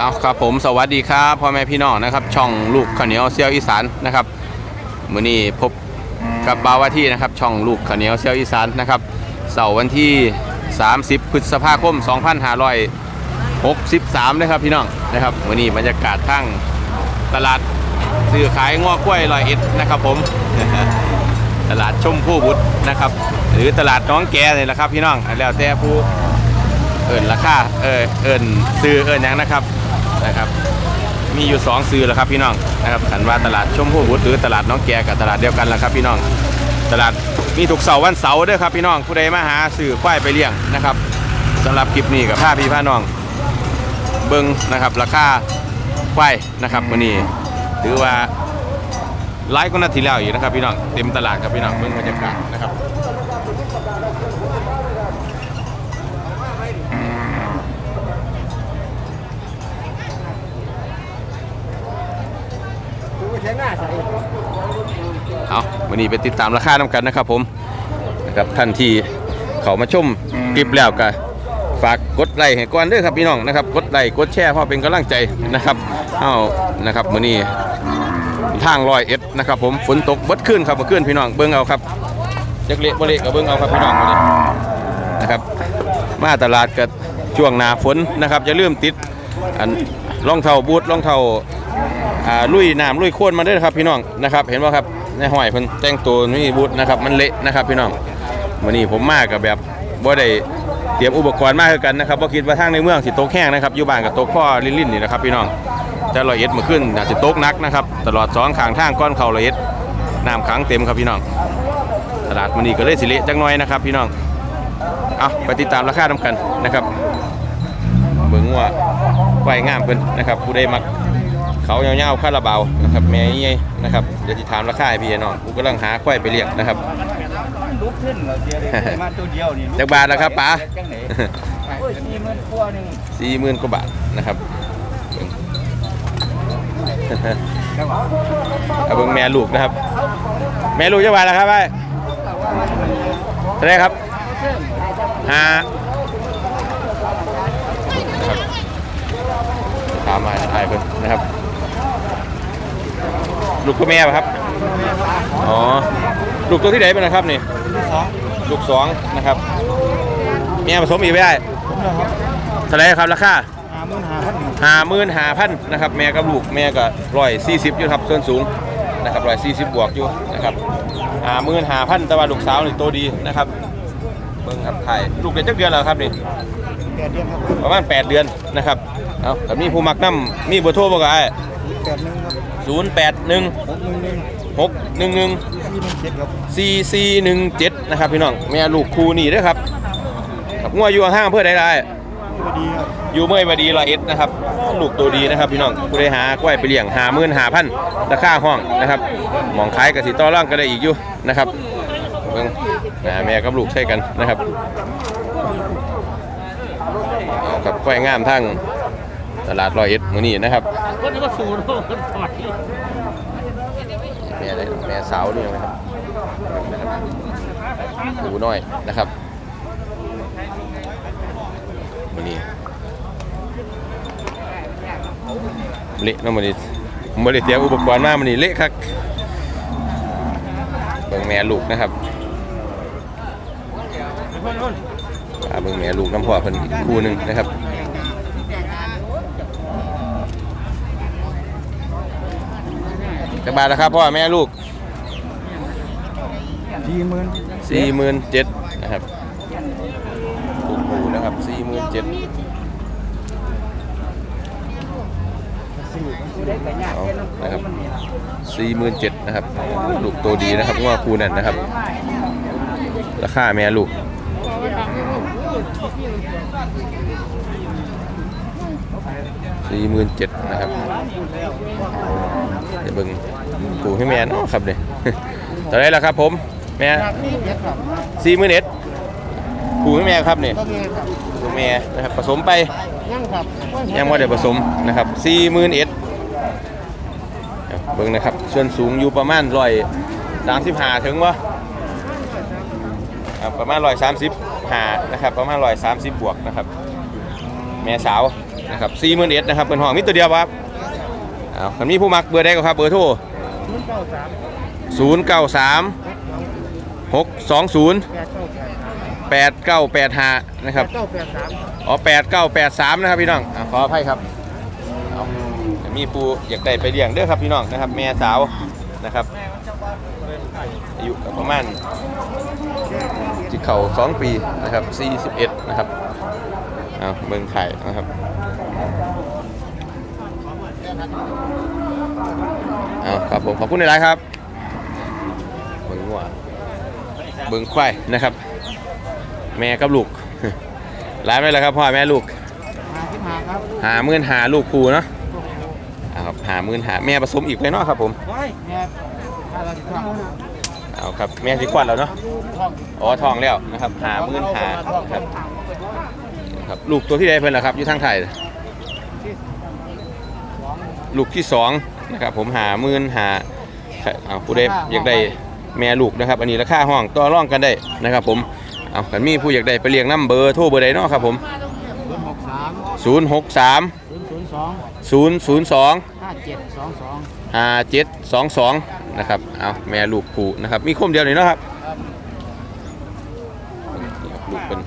เอาครับผมสวัสดีครับพ่อแม่พี่น้องนะครับ ช่องลูกข้าวเหนียวเซียวอีสานนะครับมื้อนี้พบกับบาวาที่นะครับ ช่องลูกข้าวเหนียวเซียวอีสานนะครับเสาร์วันที่ 30 พฤษภาคม 2563นะครับพี่น้องนะครับมื้อนี้บรรยากาศทั้งตลาดซื้อขายง้อกล้วยลอยเอ็ดนะครับผมตลาดชมพู่บุตรนะครับ หรือตลาดน้องแกนี่แหละครับพี่น้องแล้วแต่ผู้เอิญราคาเออเอิญซื้อเอิญหยังนะครับ นะครับ มีอยู่สองซื้อแล้วครับพี่น้องนะครับขันว่าตลาดชมพู่บุตรหรือตลาดน้องแกกับตลาดเดียวกันแหละครับพี่น้อง ตลาดมีทุกเสาร์วันเสาร์ด้วยครับพี่น้องผู้ใดมาหาซื้อควายไปเลี้ยงนะครับสำหรับคลิปนี้กับผ้าพี่ผ้าน้อง เบิ้งนะครับราคาควายนะครับวันนี้ถือว่าไลฟ์ก็นาทีแล้วอยู่นะครับพี่น้องเต็มตลาดครับพี่น้องเบิ้งบรรยากาศนะครับ วันนี้ไปติดตามราคาน้ำกันนะครับผมนะครับท่านที่เขามาชมคลิปแล้วก็ฝากกดไลค์ให้ก่อนเด้วยครับพี่น้องนะครับกดไลค์กดแชร์เพราะเป็นกำลังใจนะครับเอานะครับมื้อนี้ทางลอยเอ็ดนะครับผมฝนตกเบดขึ้นครับเมื่อคืนพี่น้องเบิ่งเอาครับจักเละบ่เละก็เบิ่งเอาครับพี่น้องมื้อนี้นะครับมาตลาดก็ช่วงหน้าฝนนะครับอย่าลืมติดอันรองเท้าบูทรองเท้าอ่าลุยน้ำลุยโคลนมาด้วยนะครับพี่น้องนะครับ เห็นว่าครับ ในห้อยเพิ่นแต่งตัวมีบูทนะครับ มันเละนะครับพี่น้องวันนี้ผมมากับแบบบ่ได้เตรียมอุปกรณ์มากกันนะครับบ่คิดว่าทางในเมืองสิตกแห้งนะครับอยู่บ้านกับโตกพ่อลิ่นๆนี่นะครับพี่น้องจะลอยเอ็ดมาขึ้นอาจจะโตกหนักนะครับตลอดสองขางทางก้อนเข่าลอยเอ็ดน้ำขังเต็มครับพี่น้องตลาดมันนี้ก็เลยสิเละจังน้อยนะครับพี่น้องเอาไปติดตามราคานํกันนะครับเบิ่งว่าไฟงามเพิ่นนะครับผู้ใดมัก เขาเงาๆคาราบาวนะครับแม่ยี่นะครับเดี๋ยวจะถามราคาให้พี่น้องกูกำลังหาควายไปเลี้ยงนะครับลุกขึ้นเราเดียวเลยมาตัวเดียวนี่จักบาทแล้วครับป๋าสี่หมื่นกว่าหนึ่งสี่หมื่นกว่าบาทนะครับจังหวะเอาเบิ่งแม่ลูกนะครับ แม่ลูกจักบาทแล้วครับไปไหรครับห้านะครับถามมาถ่ายเพิ่นนะครับ ลูกตัวแม่ป่ะครับ อ๋อ ลูกตัวที่ไหนเป็นนะครับนี่สองลูกสองนะครับเมียผสมอีกไม่ได้เท่าไหรครับราคาห้าหมื่นห้าพันหามื่นหาพันนะครับ แม่กับลูกแม่ก็ร้อยสี่สิบอยู่ครับส่วนสูงนะครับร้อยสี่สิบบวกอยู่นะครับหามื่นหาพันแต่ว่าลูกสาวนี่โตดีนะครับ เบิ่งครับถ่ายลูกเด็กจักเดือนแล้วครับนี่แปดเดือนครับประมาณ 8 เดือนนะครับ เอาแต่มีผู้มักน้ำมีเบอร์โทรบ่ก็ไอ้แปดหนึ่งครับ ศูนย์แปดหนึ่งหกหนึ่งหนึ่งหกหนึ่งหนึ่งสี่หนึ่งเจ็ดครับสี่สี่หนึ่งเจ็ดนะครับพี่น้องแม่ลูกคูนี่ด้อครับครับงัวอยู่ห้างเพื่อใดได้พอดีครับอยู่เมื่อยบดีร้อยเอ็ดนะครับลูกตัวดีนะครับพี่น้องผู้ใดหากล้วยไปเลี้ยงหาหมื่นหาพันราคาห้องนะครับมองขายกับสีต่อร่างก็ได้อีกอยู่นะครับเบิ่งนะแม่กับลูกใช่กันนะครับเอากับกล้วยงามทั้ง ตลาดร้อยเอ็ดมื้อนี้นะครับคนนี้ก็สูงโลกคนถอยแม่อะไรแม่สาวนี่นะครับนะครับดูน้อยนะครับมื้อนี้เละเนาะมื้อนี้ผมบ่ได้เตรียมอุปกรณ์มามื้อนี้เละคักเบิ่งแม่ลูกนะครับอ่าเบิ่งแม่ลูกน้ำพ่อเพิ่นอีกคู่หนึงนะครับ จะบาทนะครับพ่อแม่ลูกสี่หมื่นสี่หมื่นเจ็ดนะครับถูกหูนะครับสี่หมื่นเจ็ดนะครับสี่หมื่นเจ็ดนะครับ ลูกตัวดีนะครับว่าคูนั่นนะครับ ราคาแม่ลูกสี่หมื่นเจ็ดนะครับ เดี๋ยวเบิ่งกูให้แม่เนาะครับเนี่ยตอนนี้แล้วครับผมแม่สี่หมื่นเอ็ดผูให้แม่ครับเนี่ก็มีครับผูแม่นะครับผสมไปยังครับยังไม่ได้ผสมนะครับสี่หมื่นเอ็ดเบิ่งนะครับส่วนสูงอยู่ประมาณร้อยสามสิบห้าถึงวะประมาณร้อยสามสิบห้านะครับประมาณร้อยสามสิบบวกนะครับแม่สาวนะครับสี่หมื่นเอ็ดนะครับเป็นห้องมีตัวเดียวครับ เอาคันมีผู้มักเบอร์ได้ก็ครับเบอร์โทรศูนย์เก้าสาม0 9 3 6 2 0แปดเก้าแปด8 9 8 5นะครับเก้าแปดสามอ๋อ8 9 8 3นะครับพี่น้องอะขออภัยครับเอามีปูอยากได้ไปเลี้ยงเด้อครับพี่น้องนะครับแม่สาวนะครับอายุก็ประมาณจิเข่า2ปีนะครับ41นะครับเอาเมืองไทยนะครับ เอาครับผมขอบคุณในไลน์ครับเบิ่งหัวเบิ่งควายนะครับ แม่กับลูกร้านไหมล่ะครับพ่อแม่ลูกมาขึ้นมาครับหาหมื่นหาลูกครูเนาะเอาครับหาหมื่นหาแม่ผสมอีกเลยเนาะครับผมไว้เนี่ยถ้าเราจะทำเอาครับแม่สิควันแล้วเนาะอ๋อทองแล้วนะครับหาหมื่นหาครับครับ ลูกตัวที่ใดเพิ่นล่ะครับอยู่ทางไทย ลูกที่สองนะครับผมหาหมื่นหาเอาผู้ใดอยากได้แม่ลูกนะครับ อันนี้ราคาห้องต่อรองกันได้นะครับ ผมเอาคันมีผู้อยากได้ไปเลี้ยงน้ำเบอร์โทรเบอร์ใดเนาะครับผมศูนย์หกสาม063ศูนย์ศูนย์สอง002ห้าเจ็ดสองสองห้าเจ็ดสองสองนะครับเอาแม่ลูกผูนะครับมีคมเดียวนี่เนาะครับลูกเป็น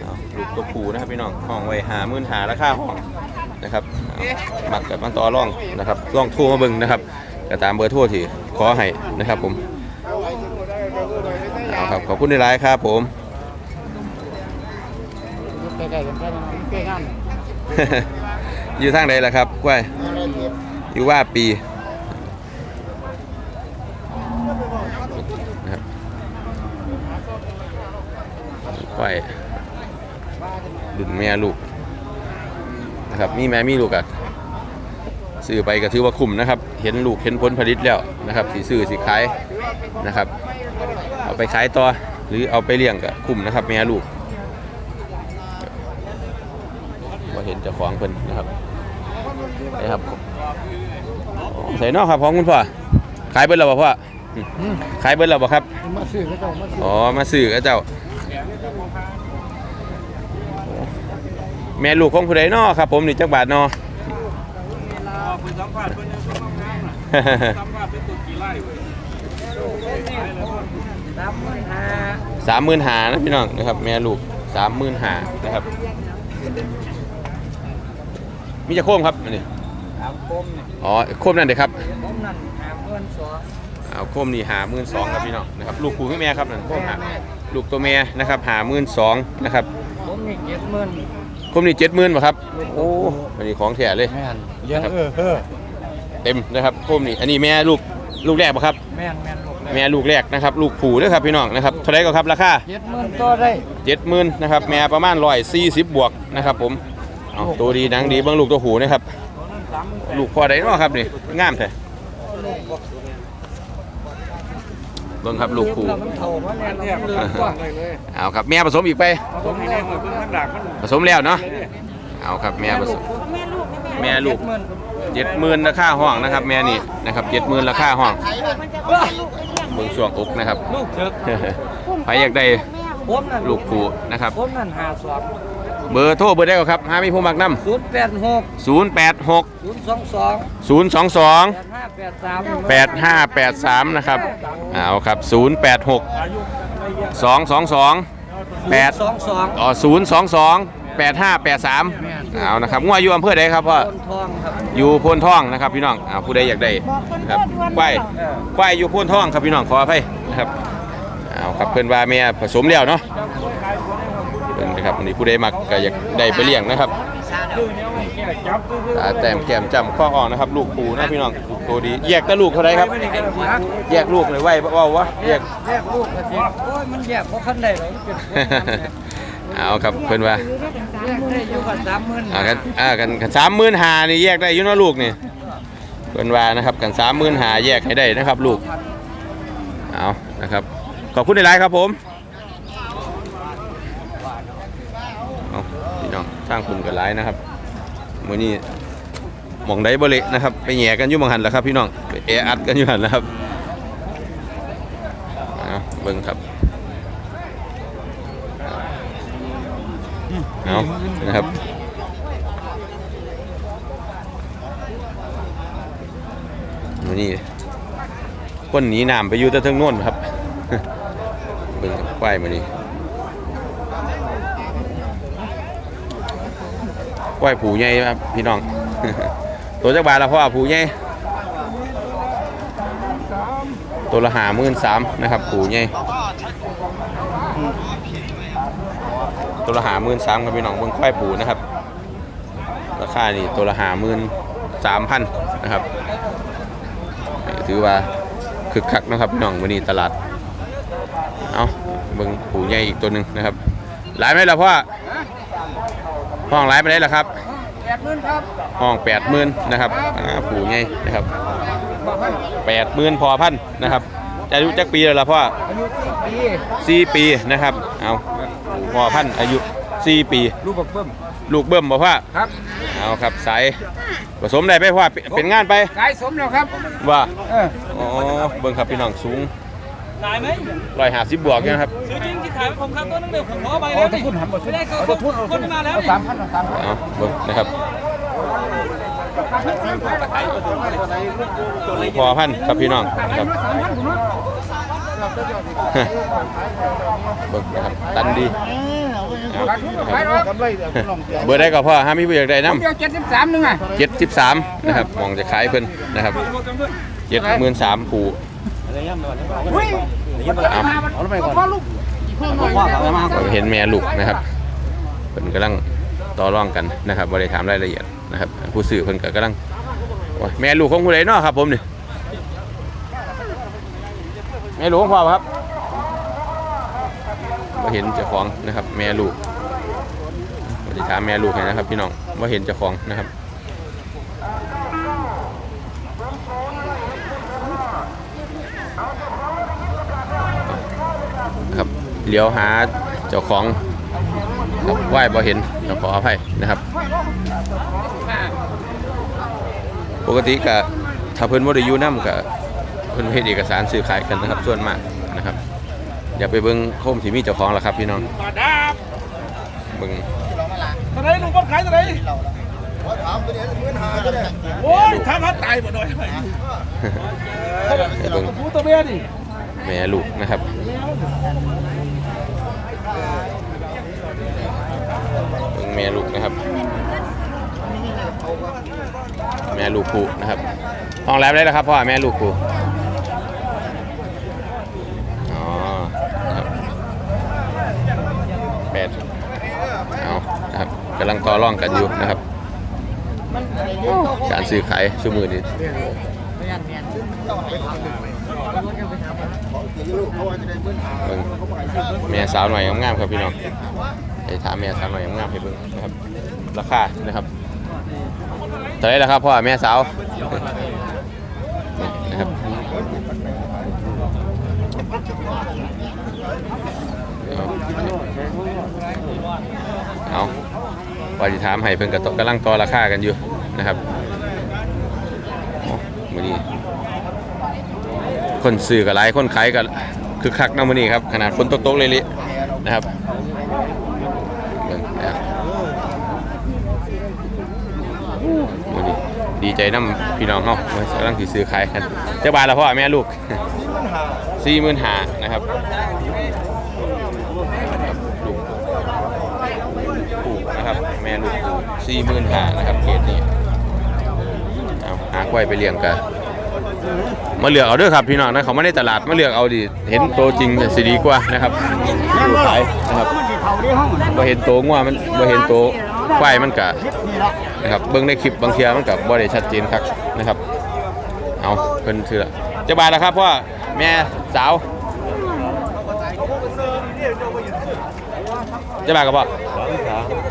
เอาลูก ตัวผูนะครับพี่น้องห้องไว้หามื่นหาราคาห้องนะครับเอาหมักกับมันต่อร่องนะครับร่องโทั่วมาเบิ่งนะครับก็ตามเบอร์โทั่วที่ขอให้นะครับผมเอาครับขอบคุณในไลน์ครับผมใกล้ๆกันแค่นั้นใกล้กันอยู่ทางใดล่ะครับกล้วยอยู่ว่าปีนะครับกล้วยดุน แม่ลูกนะครับมีแม่มีลูกอะซื้อไปก็ถือว่าคุ้มนะครับ เห็นลูกเห็นผลผลิตแล้วนะครับสีซื้อสีขายนะครับ เอาไปขายต่อหรือเอาไปเลี้ยงก็คุ้มนะครับแม่ลูกว่าเห็นเจ้าของเพิ่นนะครับนี่ครับใส่นอกครับของคุณพ่อขายเบิ้ลแล้วบ่พ่ออืมขายเบิ้ลแล้วบ่ครับ มาซื้อก็ต้องมาซื้ออ๋อมาซื้อกับเจ้า แม่ลูกของผู้ใดนอครับ ผมนี่จักบาทนอคุณสัมผัสเป็นยังไงบ้างสัมผัสเป็นตัวกี่ไร่เว้ยสามหมื่นห้าสามหมื่นหานะพี่น้องนะครับ แม่ลูกสามหมื่นหานะครับ มีจะโค้มครับอันนี้สามคมเนี่ยอ๋อโค้มนั่นเด็กครับคมนั่นหาเงินสองเอาโคมนี่หาหมื่นสองครับพี่น้องนะครับลูกคู่ขึ้นแม่ครับนั่นโคมหาลูกตัวแม่นะครับหาหมื่นสองนะครับผมนี่เจ็ดหมื่นโคมนี่เจ็ดหมื่นป่ะครับ โอ้อันนี้ของแท้เลย แม่นเลี้ยงเออเออเต็มนะครับโคมนี่อันนี้แม่ลูกลูกแรกป่ะครับ แม่นแม่นลูกเลยแม่ลูกแรกนะครับ ลูกผูด้วยครับพี่น้องนะครับเท่าไหรก็ครับราคาเจ็ดหมื่นตัวได้เจ็ดหมื่นนะครับแม่ประมาณร้อยสี่สิบบวกนะครับผมเอาตัวดีหนังดีเบิ้งลูกตัวหูนะครับตัวนั้นสามหมื่นลูกพ่อใดเนาะครับนี่งามแท้ เบิ้งครับลูกผูแล้วมันเท่ามาเนี่ยเราเลือกกว้างเลยเลยเอาครับแม่ผสมอีกไปตรงนี้เนี่ยมันเป็นข้างหลังมันผสมแล้วเนาะเอาครับแม่ผสมแม่ลูกหมื่นเจ็ดหมื่นราคาห้องนะครับ แม่นี่นะครับเจ็ดหมื่นราคาห้องเบิ่งช่วงอกนะครับลูกเถิกใครอยากได้ผมนั่นลูกผูนะครับผมนั่นหาสอบ เบอร์โทรเบอร์ได้ก็ครับห้ามีผู้มักนศูนย์แปดหกำศูนย์แปดหกศูนย์สองสองศูนย์สองสองแปดห้าแปดสามแปดห้าแปดสามนะครับเอาครับศูนย์แปดหกสองสองสองแปดสองสองอ๋อศูนย์สองสองแปดห้าแปดสามเอานะครับงัวอยู่อำเภอใดครับพ่อต้นทองครับ อยู่โพนท่องนะครับพี่น้องเอาผู้ใดอยากได้นะครับควายควายอยู่โพนท่องครับพี่น้องขออภัยนะครับเอาครับเพื่อนว่าแม่ผสมแล้วเนาะ เพิ่นนะครับอันนี้ผู้ใดมักก็อยากได้ไปเลี้ยงนะครับตาแต้มแก้มจำข้ออ่อนนะครับ ลูกปูนะพี่น้องลูกตัวดีแยกแตะลูกเท่าไรครับ แยกลูกเลยไว้เว่าวะแยก แยกลูกกันทีโอ้ยมันแยกเพราะคันใดเลยมันเป็นเอาครับเพื่อนว่าแยกได้อยู่กันสามหมื่นอ่ากันอ่ากันกันสามหมื่นหานี่แยกได้อยู่เนาะลูกนี่เพื่อนว่านะครับกันสามหมื่นหาแยกให้ได้นะครับ ลูกเอานะครับขอบคุณในไลน์ครับผมเอา สร้างคุณกับไลน์นะครับมื่อนี้มองได้บรินะครับ ไปแหย่กันอยู่หมองหันแล้วครับพี่น้องไปแออัดกันอยู่หันแล้วครับเอาเบิ่งครับเอานะครับวันนี้คนหนีน้ำไปอยู่แต่เทิงโน่นครับเบิ่งควายมานี่ ควายผูใหญ่ครับพี่น้อง ตัวจักบาทละพ่อผูใหญ่ตัวละหาหมื่นสามนะครับผูใหญ่ตัวละหาหมื่นสามครับพี่น้องเบิ่งควายผูนะครับ ราคานี่ตัวละหาหมื่นสามพันนะครับถือว่าคึกคักนะครับพี่น้องวันนี้ตลาด เอาเบิ่งผูใหญ่อีกตัวหนึ่งนะครับหลายไหมล่ะพ่อ ห้องหลายไปได้แล้วครับ แปดหมื่นครับห้องแปดหมื่นนะครับอ่าผูใหญ่นะครับบอกพันแปดหมื่นพอพันนะครับจะอายุจักปีแล้วล่ะพ่ออายุสี่ปีสี่ปีนะครับเอาพอพันอายุสี่ปี ลูกบักเบิ้มลูกเบิ่มบ่พ่อครับเอาครับสายผสมได้ไปพ่อเป็นเป็นงานไปขายสมแล้วครับว่า เออ อ๋อ เบิ่งครับพี่น้องสูง ขายไหมร้อยห้าสิบบวกเนี่ยนะครับซื้อจริงที่ขายผมครับตัวนึงเดียวผมขอไปเอาแล้วตะนี่พุ่นหันหมดไม่ได้ก็เอาตะพุ่นเอาคนมาแล้วเอาสามพันเอาสามพันเอาเบิ่งนะครับพอพันครับพี่น้องนะครับสามพันผมเนาะเบิ่งนะครับตันดีเอาขาดทุนก็คขายรับหรอกเบอร์ได้ก็พ่อห้ามีผู้อยากได้ผมน้ำเดียวเจ็ดสิบสามหนึ่งอะเจ็ดสิบสามนะครับมองจะขายเพิ่นนะครับเจ็ดหมื่นสามผู อุ้ยเอาเอาไปก่อนพ่อลูกพ่อหน่อยผมเห็นแม่ลูกนะครับเพิ่นกำลังต่อรองกันนะครับบริถามรายละเอียดนะครับผู้สื่อเพิ่นก็กำลังโอ้ยแม่ลูกของผู้ใดเนาะครับผมนี่แม่ลูกของพ่อครับมาเห็นเจ้าของนะครับ แม่ลูกบริถามแม่ลูกให้นะครับ พี่น้องว่าเห็นเจ้าของนะครับ ครับ เลี้ยวหาเจ้าของครับไหว้บ่เห็นเราขออภัยนะครับ ปกติกะถ้าเพิ่นบ่ได้อยู่นํกะเพิ่นเฮ็ดเอกสารซื้อขายกันนะครับส่วนมากนะครับ อย่าไปเบิ่งโคมที่มีเจ้าของล่ะครับพี่น้องมาดาบเบิ่งตอนไหนลุงก็ขายตอนไหนโอ้ยทำให้ตายหมดเลยให้เบิ่งฟูตัวเมียดิแม่ลูกนะครับเบิ่งแม่ลูกนะครับ แม่ลูกผูนะครับห้องแรมได้แล้วครับพ่อแม่ลูกผูอ๋อครับแปดเอาครับกำลังต่อร่องกันอยู่นะครับ การซื้อขายชั่วมือนี้เบิ่แม่สาวหน่อยงามๆครับพี่น้อง ไปถามแม่สาวหน่อยงามให้เบิ่งนะครับ ราคานะครับเท่าไหรแล้วครับพ่อแม่สาวนะครับเอาว่าจะถามให้เพิ่นกระตกกำลังต่อราคากันอยู่นะครับมือนี้คนซื้อกับหลายคนขายกับคือคักนะมื้อนี้ครับขนาดฝนตกๆเลยลินะครับงนะครับ วันนี้ดีใจน้ำพี่น้องเฮาว่ากำลังสิซื้อขายกันเจ้าบาทละพ่อแม่ลูกสี่หมื่นหานะครับลูกปูนะครับแม่ลูกปูสี่หมื่นหานะครับเกรดนี้เอาหากล้วยไปเลี้ยงกันมาเลือกเอาเด้วยครับพี่น้องนะเขาไม่ได้ตลาดมาเลือกเอาดิเห็นโตวจริงสิดีกว่านะครับดูขายนะครับบ่เห็นโตวงัวมันบ่เห็นโตว ควายมันกะนะครับเบิ่งในคลิปบางเทียมันกับบ่ได้ชัดเจนครับนะครับ เอาเพิ่นเถื่อจะบาทแล้วครับพ่อแม่สาวจะบาทกับพ่อ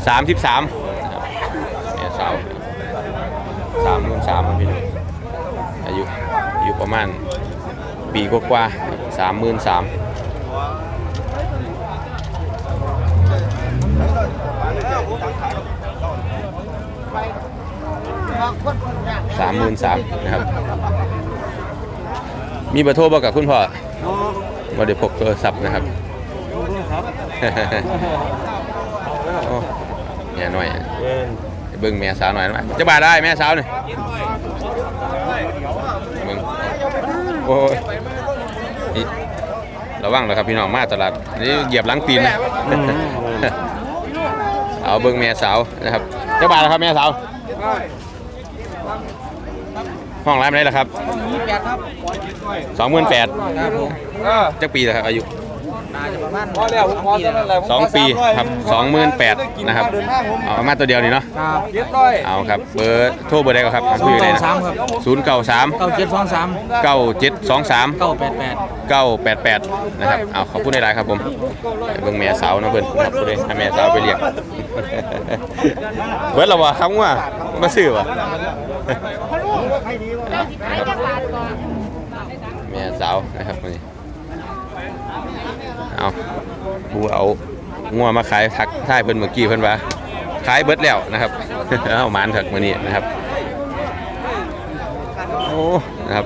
สามสิบสามแม่สาวสามหมื่นสามพี่น้องอายุอายุประมาณปีกว่าสามหมื่นสาม สามหมื่นสามนะครับ มีเบอร์โทรบอกกับคุณพ่อว่าเดี๋ยวพกโทรศัพท์นะครับโอ้เบิ่งแม่สาวหน่อยนะจะบาทได้แม่สาวหน่อยเบิ่งโอ้ยนี่ระวังนะครับพี่น้องมาตลาดนี่เหยียบหลังตีนนะเอาเบิ่งแม่สาวนะครับจะบาทแล้วครับแม่สาว ห้องร้านไหนล่ะครับ ยี่แปดครับสองหมื่นแปดครับผมจักปีแล้วครับอายุน่า จะประมาณพอแล้วผมพอเท่านั้นแหละสองปีครับสองหมื่นแปดนะครับเอามาตัวเดียวนี่เนาะครับเจ็ดร้อยเอาครับเบอร์โทรเบอร์ใดก็ครับทางคุยเลยนะสามครับศูนย์เก้าสามเก้าเจ็ดสองสามเก้าเจ็ดสองสามเก้าแปดแปดเก้าแปดแปดนะครับเอาขอบคุณในไลน์ครับผมเบิ่งแม่สาวนะเพื่อนครับผู้ใดให้แม่สาวไปเรียกเบิร์ดเราวะครับว่ามาซื้อวะแม่สาวนะครับนี่ เอาผู้เอางัวมาขายทักท่ายเพิ่นเมื่อกี้เพิ่นว่าขายเบิดแล้วนะครับ เอาหมานถักมานี่นะครับ โอ้นะครับ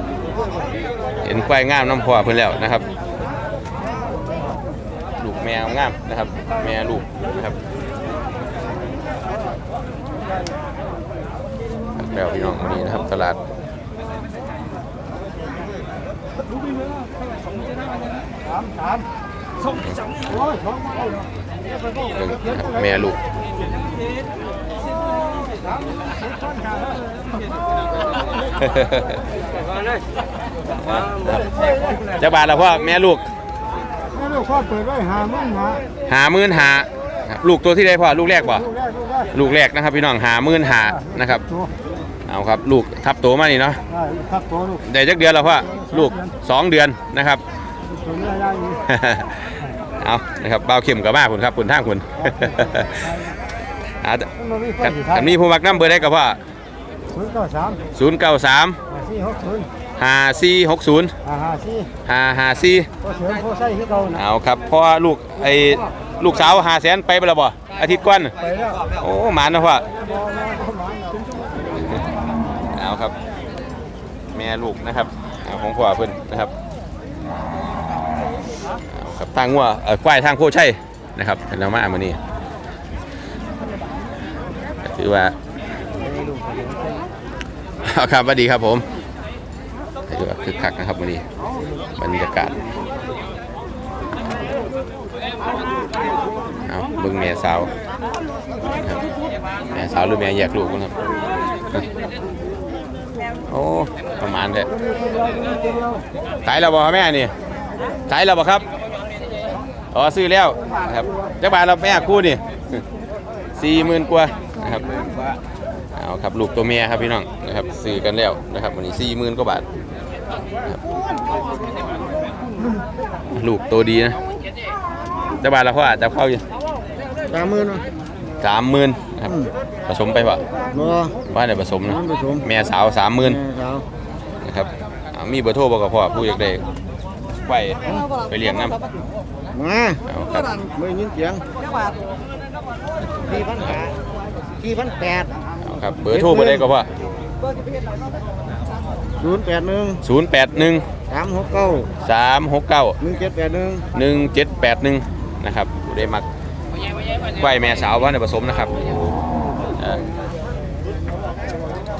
เห็นควายงามน้ำพอเพิ่นแล้วนะครับ ลูกแมวงามนะครับ แม่ลูกนะครับแล้วพี่น้องวันนี้นะครับตลาดเบิ่งนะครับ แม่ลูกจะบาทแล้วพ่อแม่ลูกไม่รู้ข้อเปิดไว้หามึงหาหาหมื่นหาครับลูกตัวที่ได้พ่อลูกแรกป่ะลูกแรกลูกแรกลูกแรกนะครับพี่น้องหาหมื่นหานะครับตัวเอาครับลูกทับโตมานี่เนาะได้ครับตัวลูกได้จักเดือนแล้วพ่อลูกสองเดือนนะครับตัวนี้ย่างนี้ เอานะครับเบาเข็มกับมาคุณครับคุณทางคุณอาจมันมีข้อกันสุดท้ายกันมีผู้มักน้ำเบอร์ได้กับพ่อศูนย์เก้าสามศูนย์เก้าสามสี่หกศูนย์ห้าสี่หกศูนย์ห้าห้าสี่ห้าห้าสี่ข้อเสียงข้อใส่ที่เก่านะเอาครับพ่อลูกไอ้ลูกสาวหาแสนไปไปแล้วบ่อาทิตย์ก่อนไปแล้วโอ้หมานนะพ่อบอลมาเข้ามาเอาเอาครับ แม่ลูกนะครับเอาของพ่อเพิ่นนะครับเอา ครับทางงัวเอ่อควายทางโคชัยนะครับเป็นเรามาเมื่อนี้ก็ถือว่า เอาครับสวัสดีครับผมถือว่าคึกคักนะครับวันนี้บรรยากาศเอาเบิ่งแม่สาวนะครับแม่สาวหรือแม่แยกลูกนะครับโอ้ประมาณเด้ขายแล้วบ่ครับแม่นี่ขายแล้วบ่ครับ อ๋อซื้อแล้วนะครับจักบาทแล้วแม่คู่นี่สี่หมื่นกว่านะครับเอาครับลูกตัวเมียครับพี่น้องนะครับซื้อกันแล้วนะครับวันนี้สี่หมื่นกว่าบาทนะครับลูกตัวดีนะจักบาทแล้วพ่อจะเข้าอยู่สามหมื่นสามหมื่นนะครับผสมไปป่ะบ่ว่าได้ผสมนะผสมแม่สาวสามหมื่นสาวนะครับอ่ามีเบอร์โทรบอกกับพ่อผู้อยากได้ไปไปเลี้ยงน้ำ มาเอาครับไม่ยินเสียงสี่พันห้าสี่พันแปดเอาครับเบอร์โทรเบอร์ใดก็พ่อศูนย์แปดหนึ่งศูนย์แปดหนึ่งสามหกเก้าสามหกเก้าหนึ่งเจ็ดแปดหนึ่งหนึ่งเจ็ดแปดหนึ่งนะครับผู้ได้มักไก่แม่สาวว่าในผสมนะครับเอ่อ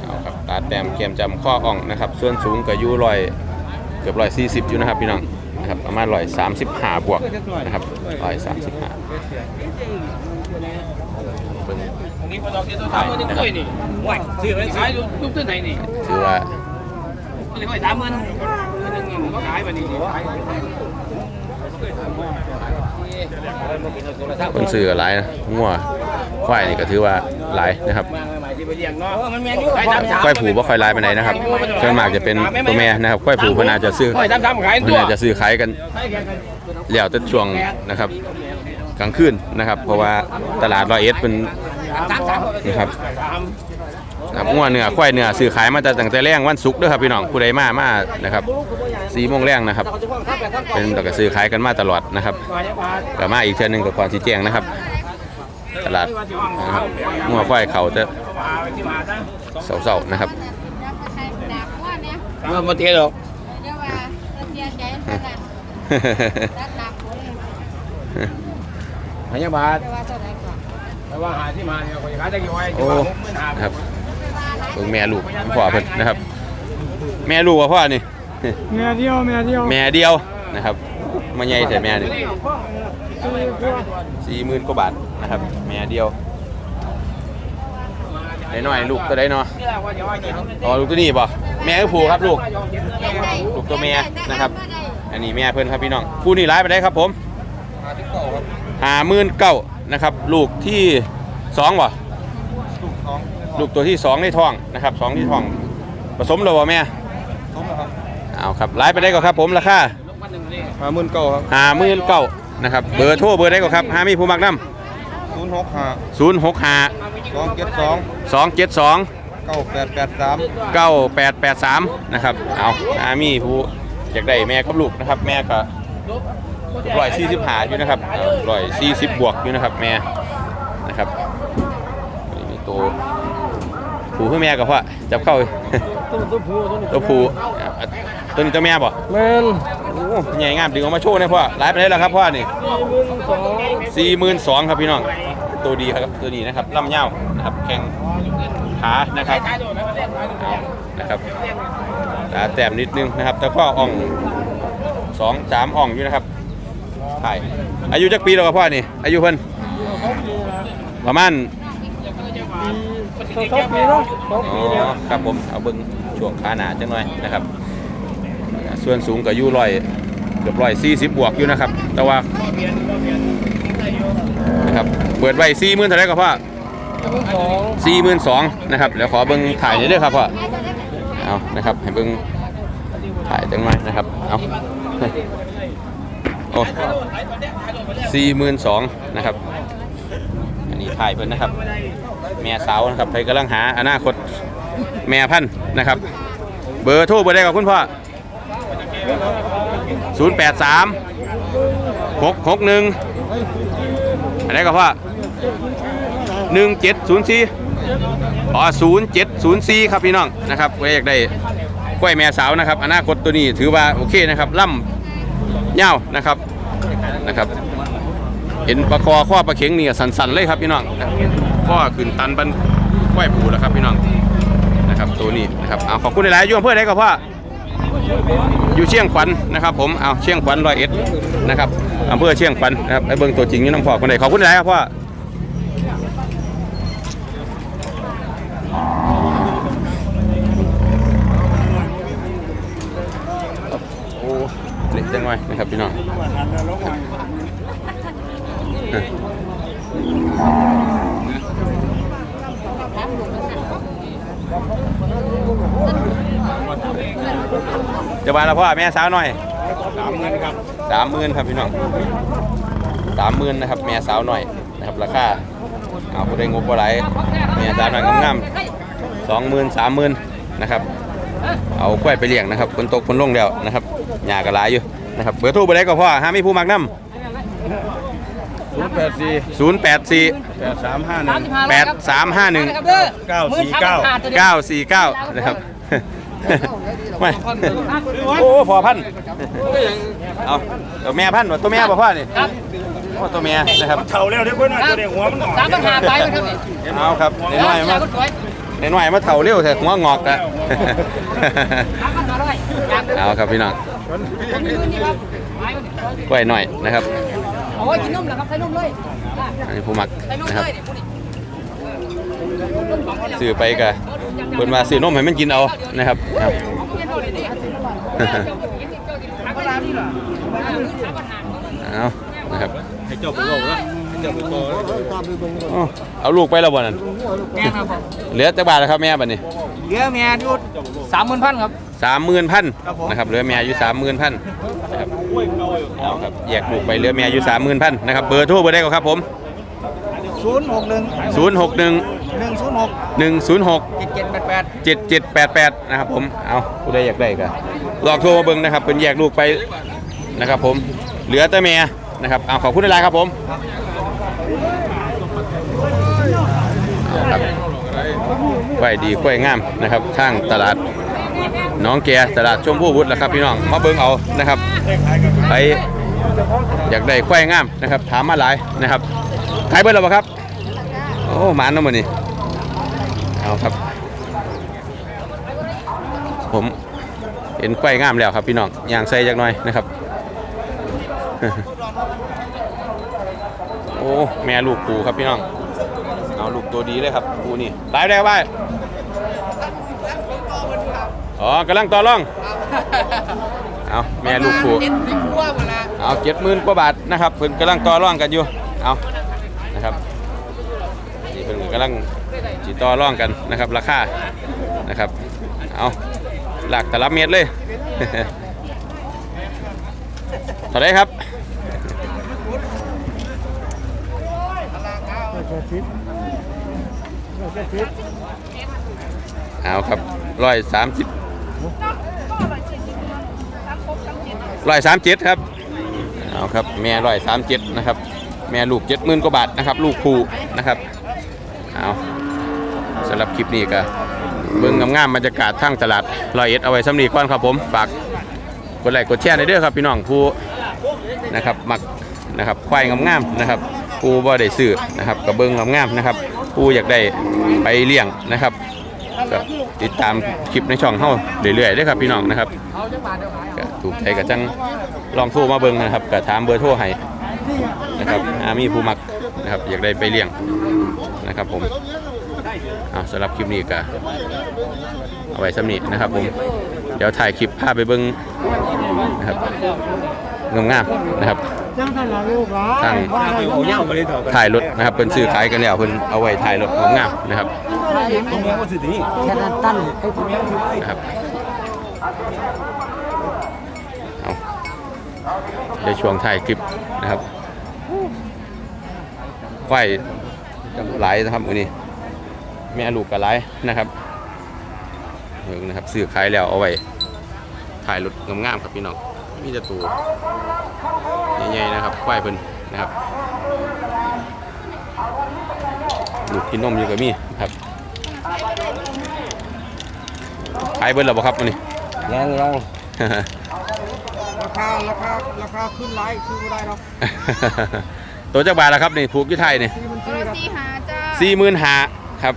เอาครับตาแต้มเกมจำข้ออ่องนะครับ ส่วนสูงก็อยู่ร้อยเกือบร้อยสี่สิบอยู่นะครับพี่น้อง นะครับประมาณร้อยสามสิบห้าบวกนะครับร้อยสามสิบห้าเบิ่งนี่พอเราเจ็ดตัวสามหมื่นนี่กล้วยนี่ไหวซื้อไปขายลูกตื้นไหนนี่ถือว่านี่กล้วยสามหมื่นหนึ่งก็ขายไปนี่ขายคนซื้อก็หลายนะงัวควายนี่ก็ถือว่าหลายนะครับ มาใหม่ที่ไปเลี้ยงเนาะมันแม่นอยู่ขายสามสามควายผูบ่ค่อยหลายไปไหนใดนะครับส่วนมากจะเป็นตัวแม่นะครับควายผูเพิ่นอาจจะซื้อขายสามสามขายเพิ่ตันวอาจจะซื้อขายกันแล้วแต่ช่วงนะครับกลางคืนนะครับ เพราะว่าตลาดร้อยเอ็ดเป็นสามสามนะครับสามนะครับงัวเนื้อควายเนื้อซื้อขายมาแต่ตั้งแต่แรงวันศุกร์เด้อครับพี่น้องผู้ใดมามานะครับ4โมงแรงนะครับ เป็นต่อก็ซื้อขายกันมาตลอดนะครับก็มาอีกเทื่อหนึงก็ก่อนสิแจ้งนะครับ ตลาดนะครับงัวควายเขาจะ เศร้าๆนะครับเมื่อมาเทหรอกพยาบาลพว่าหาที่มาเนี่ยคนขายได้กี่วันโอ้นะครับเบิ่งแม่ลูกพ่อเพิ่นนะครับ แม่ลูกว่าพ่อนี่เมียเดียวเมียเดียวแม่เดียวนะครับมาใหญ่ใส่แม่นี่สี่หมื่นกว่าบาทนะครับ แม่เดียวได้ หน่อยลูกตัวได้เนาะอ๋อลูกตัวนี้ป่ะแม่คือผูครับลูก ลูกตัวแม่นะครับ อันนี้แม่เพิ่นครับพี่น้องคู่นี้ร้ายไปได้ครับผมหาหมื่นเก้านะครับ ลูกที่สองป่ะลูกตัวที่สองในท้องนะครับสองที่ท้องผสมแล้วบ่แม่เอาครับร้ายไปได้ก็ครับผมราคาห้าหมื่นเก้าครับหาหมื่นเก้านะครับ เบอร์โทรเบอร์ได้ก็ครับหามีผู้มักน้ ศูนย์หกห้าำศูนย์หกห้าสองเจ็ดสองสองเจ็ดสองเก้าแปดแปดสามเก้าแปดแปดสามนะครับเอาหามีผู้อยากได้แม่กับลูกนะครับ แม่ก็ร้อยสี่สิบหาอยู่นะครับร้อยสี่สิบบวกอยู่นะครับแม่นะครับนี่มีตัวผู้เพื่อแม่กับพ่อจับเข้า ตัวผู้อะตัวนี้ตัวแม่บ่แมนโอ้ใหญ่งามดึงออกมาโชว์หนะพ่อไลฟ์ไปได้แล้วครับพ่อนี่สี่หมื่นสองครับพี่น้อง ตัวดีครับตัวนี้นะครับลำเง่าวนะครับแข้งขานะครับเอานะครับตาแต้มนิดนึงนะครับแต่ก็อ่องสองสามอ่องอยู่นะครับถ่ายอายุจักปีแล้วครับพ่อนี่อายุเพิ่นประมาณสองปีเนาะสองอ๋ปีเนี่ยอครับผมเอาเบิ้ง ช่วงขาหนาจังหน่อยนะครับส่วนสูงก็อยู่ร้อยเกือบร้อยสี่สิบบวกอยู่นะครับ แต่ว่านะครับเปิดไว้สี่หมื่นเท่าไหรก็พ่อสี่หมื่นสองนะครับเดี๋ยวขอเบิ้งถ่ายน่อยเด้อครับพ่อเอานะครับให้เบิ้งถ่ายจังหน่อยนะครับเอาโอ้สี่หมื่นสองนะครับอันนี้ถ่ายเพิ่นนะครับ แม่สาวนะครับใครกำลังหาอนาคต แม่พันธุ์นะครับ เบอร์โทรเบอร์ใดกับคุณพ่อ 0 8 3 6 6 1อะไรกับพ่อ1 7 0 4อ๋อ0 7 0 4 ครับพี่น้องนะครับไว้อยากได้กล้วยแม่สาวนะครับ อนาคตตัวนี้ถือว่าโอเคนะครับล่ำเงาวนะครับนะครับ เห็นปลาคอข้อปลาเข็งนี่ก็สันๆเลยครับพี่น้องข้อขึ้นตันบันกล้วยผูแล้วครับพี่น้อง นะครับตัวนี้นะครับเอาขอบคุณหลายๆยุ่อำเพื่อนไหนกับพ่ออยู่เชียงขวัญนะครับ ผมเอาเชียงขวัญร้อยเอ็ดนะครับอำเภอเชียงขวัญนะครับไอ้เบิ่งตัวจริงนี่น้องพ่อคนไหนขอบคุณหลายครับพ่อโอ้เล็กจังไว้นะครับพี่น้อง จะมาแล้วพ่อแม่สาวหน่อยสามเงินครับสามหมื่นครับพี่น้องสามหมื่นนะครับแม่สาวหน่อยนะครับราคาเอาผู้ใดงบบ่ไหลายแม่สาวหน่อยงามๆสองหมื่นสามหมื่นนะครับเอากล้วยไปเลี้ยงนะครับฝนตกฝนลงแล้วนะครับหญ้าก็หลายอยู่นะครับเบอร์โทรไปได้ก็พ่อหามีผู้มักนศูนย์แปดสี่ำศูนย์แปดสี่แปดสามห้าหนึ่งแปดสามห้าหนึ่งเก้าสี่เก้าเก้าสี่เก้านะครับ ไม่โอ้พอพันเอาตัวแม่พันวะตัวแม่บ่พ่อนี่โอ้ตัวแม่นะครับเท่าแล้วเดี๋ยวเพื่อนตัวเด็กหัวมันออกสามปัญหาไปมันครับนี่เอาครับในน้อยมาสวยในน้อยมาเถ่าเร็วแต่หัวงอกอะสามปัญหาด้วยอยากเอาครับพี่น้องเป็นมือนี่ครับไม้มันกล้วยหน่อยนะครับโอ้ยกินนมเหรอครับใส่นมเลยอันนี้ผู้มักใส่นมนะครับเลยเนี่ยพูดดิซื้อไปกะเพิ่นว่าซื้อนมให้มันกินเอานะครับครับ เรียนโน่นเลยดิหาปัญหาที่เหรอหาปัญหาเอานะครับ ให้เจ้าไปบอกนะให้เจ้าไปบอกนะอ้อเอาลูกไปแล้วบ่นั่นแม่ครับผมเหลือจักบาทแล้วครับแม่บัดนี้เหลือแม่อยู่สามหมื่นพันครับสามหมื่นพันนะครับเหลือแม่อยู่สามหมื่นพันนะครับเอาครับแยกลูกไปเหลือแม่อยู่สามหมื่นพันนะครับเบอร์โทรเบอร์ได้ก็ครับผมศูนย์หกหนึ่งศูนย์หกหนึ่ง หนึ่งศูนย์หกหนึ่งศูนย์หกเจ็ดเจ็ดแปดแปดเจ็ดเจ็ดแปดแปดนะครับผม เอาผู้ใดอยากได้ก็ลองโทรมาเบิ่งนะครับเป็นแยกลูกไปนะครับผม เหลือแต่เมียนะครับ เอาขอบคุณหลายๆครับผมเอาครับกล้วยดีกล้วยงามนะครับทางตลาดหน้องแกตลาดชมพู่วุฒิแหละครับพี่น้อง มาเบิ่งเอานะครับ ไปอยากได้กล้วยงามนะครับ ถามมาหลายนะครับขายเบิดแล้วบ่ครับ โอ้หมันเนาะมื้อนี้ เอาครับ ผมเห็นไข่งามแล้วครับพี่น้องย่างใส่จักหน่อยนะครับ โอ้ แม่ลูกปูครับพี่น้อง เอาลูกตัวดีเลยครับปูนี่ตายได้ไหมอ๋อกำลังต่อร่อง เอาแม่ลูกปูเจ็ดสิบกว่าหมดละเอาเจ็ดหมื่นกว่าบาทนะครับเพิ่นกำลังต่อร่องกันอยู่ เอานะครับนี่เพิ่นกำลัง จีต่อร่องกันนะครับ ราคานะครับเอาหลักแต่ละเม็ดเลยเท่าไหรครับเอาครับร้อยสามสิบร้อยสามเจ็ดครับเอาครับแม่ร้อยสามเจ็ดนะครับ แม่ลูกเจ็ดหมื่นกว่าบาทนะครับ ลูกคู่นะครับเอา สำหรับคลิปนี้ก็เบิ่งงามๆบรรยากาศทางตลาดรอยเอ็ดเอาไว้สำนีก่อนครับผมฝากกดไลค์กดแชร์ในเด้อครับพี่น้องผู้นะครับมักนะครับควายงามๆนะครับผู้บ่ได้ซื้อนะครับกับเบิ่งงามๆนะครับผู้อยากได้ไปเลี้ยงนะครับก็ติดตามคลิปในช่องเฮาเรื่อยๆด้อครับพี่น้องนะครับถูกใจก็จังลองโทรมาเบิ่งนะครับก็ถามเบอร์โทรให้นะครับอามีผู้มักนะครับอยากได้ไปเลี้ยงนะครับผม อ่าสำหรับคลิปนี้ก็เอาไว้สำนีนะครับผม เดี๋ยวถ่ายคลิปพาไปเบิ่งนะครับงามๆนะครับจังท่านละลูกหลานทางโอ้ยเอาไปเลยเถอะถ่ายรถนะครับเพิ่นซื้อขายกันแล้วเพิ่นเอาไว้ถ่ายรถงามๆนะครับผมยังว่าสิทีแค่นั้นตั้นไอ้ผมนะครับเอาในช่วงถ่ายคลิปนะครับไฟหลายนะครับวันนี้ แม่ลูกกับหลายนะครับเบิ่งนะครับซื้อขายแล้วเอาไว้ถ่ายรถงามๆครับพี่น้องมีแต่ตัวใหญ่ๆนะครับควายเพิ่นนะครับลูกกินนมอยู่กับมีครับขายเบิร์ดแล้วบ่ครับวันนี้ยังยังราคาราคาราคาขึ้นไลฟ์ซื้อไม่ได้หรอกตัวจักบาทแล้วครับนี่ผูกยี่ไทยนี่ตัวละสี่หาจ้าสี่หมื่นหา ครับ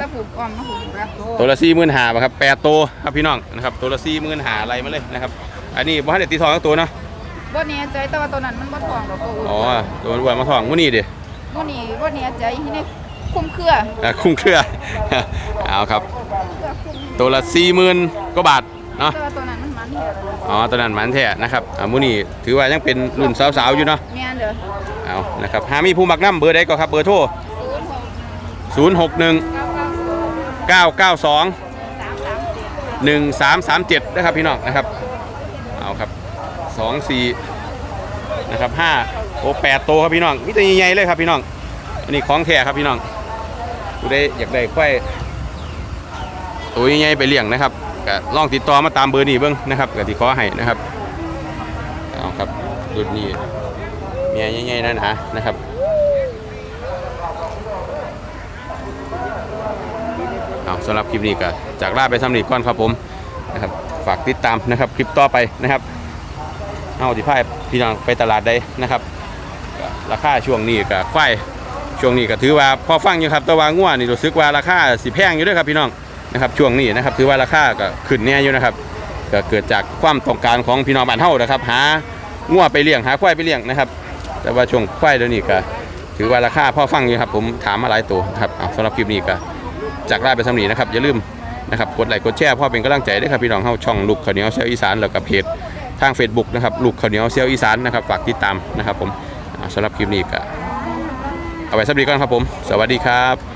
ถ้าผูกออมนะผูกแบบตัวละสี่หมื่นหาครับแปดตัวครับพี่น้องนะครับตัวละสี่หมื่นหาอะไรมาเลยนะครับอันนี้บ่ให้ได้ตีทองทั้งตัวเนาะบ่เนี้ยใจแต่ว่าตัวนั้นมันบ่ทองดอกตัวอ๋อตัวอ้วนมาทองมื้อนี้ดิบ่นี้บ่เนี้ยใจที่นี่คุ้มเครืออ่าคุ้มเครือเอาครับเครือคุ้มตัวละสี่หมื่นกว่าบาทเนาะแต่ว่าตัวนั้นมันมันเนี่ยอ๋อตัวนั้นหมันแท้นะครับอ่ามื้อนี้ถือว่ายังเป็นรุ่นสาวๆอยู่เนาะแม่นเด้อเอานะครับหามีผู้มักน้ำเบอร์ใดก็ครับเบอร์โทร 06 061 992 992 337หนึ่งสามสามเจ็ดนะครับพี่น้องนะครับเอาครับสองสี่นะครับห้าโอแปดโตครับพี่น้องมิตรใหญ่ๆเลยครับพี่น้องอันนี้ของแท้ครับพี่น้องผู้ใดอยากได้ควายตัวใหญ่ๆไปเลี้ยงนะครับก็ลองติดต่อมาตามเบอร์นี้เบิ้งนะครับก็ที่ขอให้นะครับเอาครับรุ่นนี้เมียใหญ่ๆนั่นนะนะครับ เอาสำหรับคลิปนี้ก็จากลาไปสำนีก่อนครับผมนะครับฝากติดตามนะครับคลิปต่อไปนะครับเอาที่พายพี่น้องไปตลาดได้นะครับราคาช่วงนี้ก็ควายช่วงนี้ก็ถือว่าพอฟังอยู่ครับต่ว่าง่วนี่รู้สึกว่าราคาสิแพงอยู่ด้วยครับพี่น้องนะครับช่วงนี้นะครับถือว่าราคาก็ขึ้นแน่อยู่นะครับก็เกิดจากความต้องการของพี่น้องบ้านเฮานะครับ หาง่วไปเลี้ยงหาควายไปเลี้ยงนะครับ แต่ว่าช่วงควายเดี๋ยวนี้ก็ถือว่าราคาพอฟังอยู่ครับผมถามมาหลายตัวครับเอาสำหรับคลิปนี้ก็ จากลาไปสำนีนะครับอย่าลืมนะครับกดไลค์กดแชร์พ่อเป็นกำลังใจด้วยครับพี่น้องเฮาช่องลูกข้าวเหนียวเซลอีสานแล้วกับเพจทาง Facebook นะครับลูกข้าวเหนียวเซลอีสานนะครับฝากติดตามนะครับผมสำหรับคลิปนี้ก็เอาไว้สักดีก่อนครับผม สวัสดีครับ